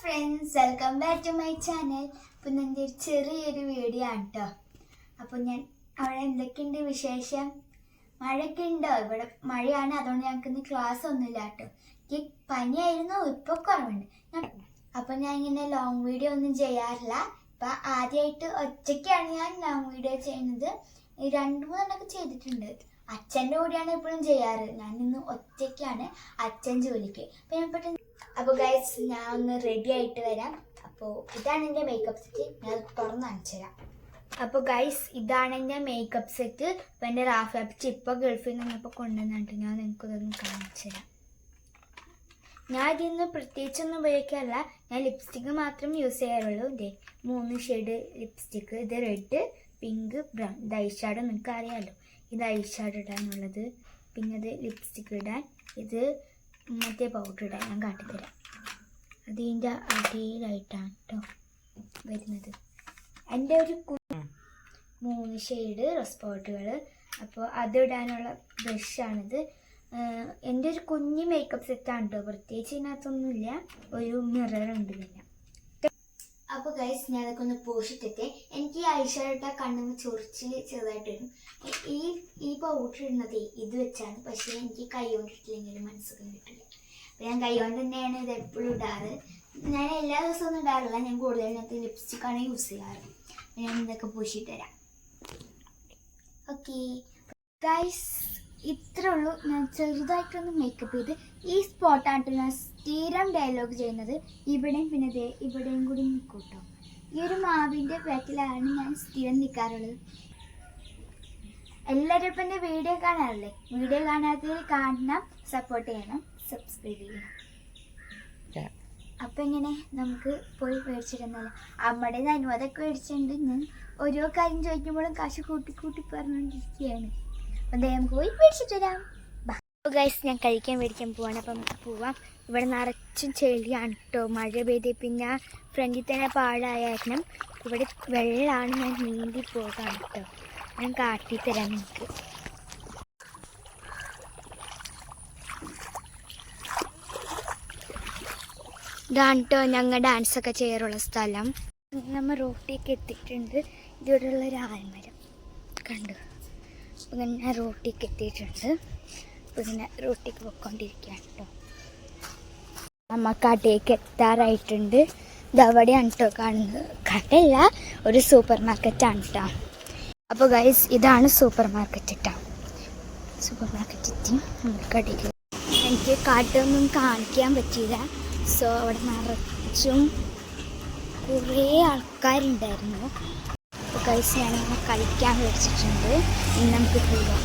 Friends welcome back to my channel അപ്പം എന്റെ ഒരു ചെറിയൊരു വീഡിയോ ആണ് കേട്ടോ അപ്പോൾ ഞാൻ അവിടെ എന്തൊക്കെയുണ്ട് വിശേഷം? മഴയൊക്കെ ഉണ്ടോ ഇവിടെ മഴയാണ് അതുകൊണ്ട് ഞങ്ങൾക്ക് ഇന്ന് ക്ലാസ് ഒന്നുമില്ല കേട്ടോ എനിക്ക് പനിയായിരുന്നു ഇപ്പോൾ കുറവുണ്ട്. ഞാൻ അപ്പോൾ ഞാൻ ഇങ്ങനെ ലോങ് വീഡിയോ ഒന്നും ചെയ്യാറില്ല. ഇപ്പം ആദ്യമായിട്ട് ഒറ്റയ്ക്കാണ് ഞാൻ ലോങ് വീഡിയോ ചെയ്യുന്നത്. രണ്ടു മൂന്നെണ്ണമൊക്കെ ചെയ്തിട്ടുണ്ട്. അച്ഛന്റെ കൂടെയാണ് എപ്പോഴും ചെയ്യാറ്. ഞാൻ ഇന്ന് ഒറ്റയ്ക്കാണ് അച്ഛൻ ജോലിക്ക്. അപ്പം ഞാൻ പെട്ടെന്ന് അപ്പോൾ ഗൈസ് ഞാൻ ഒന്ന് റെഡി ആയിട്ട് വരാം. അപ്പോൾ ഇതാണ് എന്റെ മേക്കപ്പ് സെറ്റ് ഞാൻ തുറന്ന് കാണിച്ചു തരാം. അപ്പോൾ ഗൈസ് ഇതാണ് എന്റെ മേക്കപ്പ് സെറ്റ് അപ്പോൾ എന്റെ റാഫ് ആപ്പിച്ച് ഇപ്പോൾ ഗൾഫിൽ നിന്നപ്പോൾ കൊണ്ടുവന്നിട്ട് ഞാൻ നിങ്ങൾക്കിതൊന്ന് കാണിച്ചു തരാം. ഞാൻ ഇതിന്ന് പ്രത്യേകിച്ചൊന്നും ഉപയോഗിക്കാറില്ല. ഞാൻ ലിപ്സ്റ്റിക്ക് മാത്രം യൂസ് ചെയ്യാറുള്ളൂ. ഇതേ മൂന്ന് ഷെയ്ഡ് ലിപ്സ്റ്റിക്ക് ഇത് റെഡ് പിങ്ക് ബ്രൗൺ ഇത് ഐഷാഡോ നിങ്ങൾക്ക് അറിയാമല്ലോ ഇത് ഐഷാഡോ ഇടാനുള്ളത്. പിന്നെ ഇത് ലിപ്സ്റ്റിക്ക് ഇടാൻ. ഇത് മറ്റേ പൗഡർ ഇടാൻ ഞാൻ കാട്ടിത്തരാം. അതിന്റെ അടിയിലായിട്ടാണ് കേട്ടോ വരുന്നത്. എന്റെ ഒരു മൂന്ന് ഷെയ്ഡ് റെസ്പോട്ടുകൾ അപ്പോൾ അതിടാനുള്ള ബ്രഷാണിത് എന്റെ ഒരു കുഞ്ഞ് മേക്കപ്പ് സെറ്റാണ് കേട്ടോ പ്രത്യേകിച്ച് ഇതിനകത്തൊന്നുമില്ല. ഒരു മിറർ ഉണ്ട് പിന്നെ അപ്പോൾ ഗൈസ് ഞാൻ അതൊക്കെ ഒന്ന് പോഷിട്ടിട്ട് എനിക്ക് ഈ ഐഷാഡ കണ്ണു ചൊറിച്ചിൽ ചെറുതായിട്ട് വരും ഈ- ഈ പൗഡർ ഇത് വെച്ചാണ്. പക്ഷേ എനിക്ക് കൈ കൊണ്ടിട്ടില്ലെങ്കിൽ മനസ്സൊന്നും കിട്ടില്ല. അപ്പോൾ ഞാൻ കൈ കൊണ്ട് തന്നെയാണ് ഇത് എപ്പോഴും ഇടാറ്. ഞാൻ എല്ലാ ദിവസവും ഒന്നും ഇടാറില്ല. ഞാൻ ഇതിനകത്ത് ലിപ്സ്റ്റിക്കാണ് യൂസ് ചെയ്യാറ്. ഞാൻ ഇതൊക്കെ പൂശിയിട്ട് തരാം ഓക്കെ ഗൈസ് ഇത്രേ ഉള്ളൂ. ഞാൻ ചെറുതായിട്ടൊന്ന് മേക്കപ്പ് ചെയ്ത് ഈ സ്പോട്ടായിട്ട് ഞാൻ സ്ഥിരം ഡയലോഗ് ചെയ്യുന്നത് ഇവിടെയും പിന്നെ ദേ ഇവിടെയും കൂടി നിൽക്കൂട്ടോ. ഈ ഒരു മാവിന്റെ ബാക്കിലാണ് ഞാൻ സ്ഥിരം നിൽക്കാറുള്ളത്. എല്ലാവരും ഇപ്പം എന്റെ വീഡിയോ കാണാറില്ലേ? വീഡിയോ കാണാത്തവർ കാണണം സപ്പോർട്ട് ചെയ്യണം സബ്സ്ക്രൈബ് ചെയ്യണം. അപ്പം എങ്ങനെ നമുക്ക് പോയി മേടിച്ചിരുന്നല്ലോ? അമ്മയുടെ അനുവാദമൊക്കെ മേടിച്ചിട്ടുണ്ട്. ഞാൻ ഓരോ കാര്യം ചോദിക്കുമ്പോഴും കാശ് കൂട്ടി കൂട്ടി പറഞ്ഞുകൊണ്ടിരിക്കുകയാണ്. നമുക്ക് പോയി മേടിച്ചിട്ട് വരാം. ഗൈസ് ഞാൻ കഴിക്കാൻ മേടിക്കാൻ പോവാണ്. അപ്പം നമുക്ക് പോവാം. ഇവിടെ നിറച്ചും ചെളിയാണ് കേട്ടോ മഴ പെയ്ത് പിന്നെ ഫ്രണ്ടിൽ തന്നെ പാടായ ഇവിടെ വെള്ളമാണ് ഞാൻ നീന്തി പോകാൻ കേട്ടോ ഞാൻ കാട്ടിത്തരാം നിങ്ങൾക്ക് ഇതാണ് കേട്ടോ ഞങ്ങൾ ഡാൻസൊക്കെ ചെയ്യാറുള്ള സ്ഥലം. നമ്മൾ റോട്ടിലേക്ക് എത്തിയിട്ടുണ്ട്. ഇവിടെയുള്ള ഒരു ആൽമരം കണ്ടു? അപ്പോൾ ഞാൻ റോട്ടിലേക്ക് എത്തിയിട്ടുണ്ട്. അപ്പോൾ ഇങ്ങനെ റോട്ടിലേക്ക് പോയിക്കൊണ്ടിരിക്കുകയാണ് കേട്ടോ നമ്മ കടയിലേക്ക് എത്താറായിട്ടുണ്ട്. ഇതവിടെയാണ് കേട്ടോ കാണുന്നത്. കടയല്ല ഒരു സൂപ്പർ മാർക്കറ്റാണ് കേട്ടോ അപ്പോൾ ഗൈസ് ഇതാണ് സൂപ്പർ മാർക്കറ്റ് കേട്ടോ സൂപ്പർ മാർക്കറ്റ് എത്തി. നമുക്ക് കടയിൽ എനിക്ക് കാട്ടൊന്നും കാണിക്കാൻ പറ്റിയില്ല. സോ അവിടെ നിറച്ചും കുറേ ആൾക്കാരുണ്ടായിരുന്നു. ഗൈസ് ഞാനിങ്ങനെ കഴിക്കാൻ വെച്ചിട്ടുണ്ട് ഇനി നമുക്ക് പോകാം.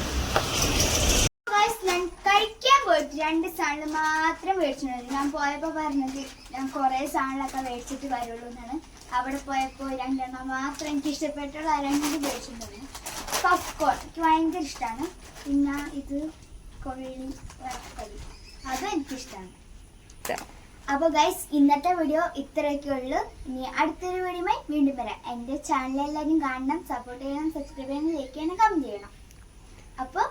ഞാൻ കഴിക്കാൻ രണ്ട് സാണിൽ മാത്രം മേടിച്ചിട്ടുണ്ട് ഞാൻ പോയപ്പോൾ പറഞ്ഞത് ഞാൻ കുറേ സാധനങ്ങളൊക്കെ മേടിച്ചിട്ട് വരുള്ളൂ എന്നാണ്. അവിടെ പോയപ്പോൾ രണ്ടെണ്ണം മാത്രം എനിക്ക് ഇഷ്ടപ്പെട്ടുള്ള രണ്ട് മേടിച്ചിട്ടുണ്ട് പോപ്കോൺ എനിക്ക് ഭയങ്കര ഇഷ്ടമാണ് പിന്നെ ഇത് കൊള്ളി വറക്കലി അതും എനിക്കിഷ്ടമാണ് അപ്പോൾ ഗൈസ് ഇന്നത്തെ വീഡിയോ ഇത്രയൊക്കെ ഉള്ളൂ. ഇനി അടുത്തൊരു വീഡിയോയുമായി വീണ്ടും വരാം. എന്റെ ചാനൽ എല്ലാവരും കാണണം സപ്പോർട്ട് ചെയ്യണം സബ്സ്ക്രൈബ് ചെയ്യണം ലൈക്ക് ചെയ്യണം കമന്റ് ചെയ്യണം. അപ്പോൾ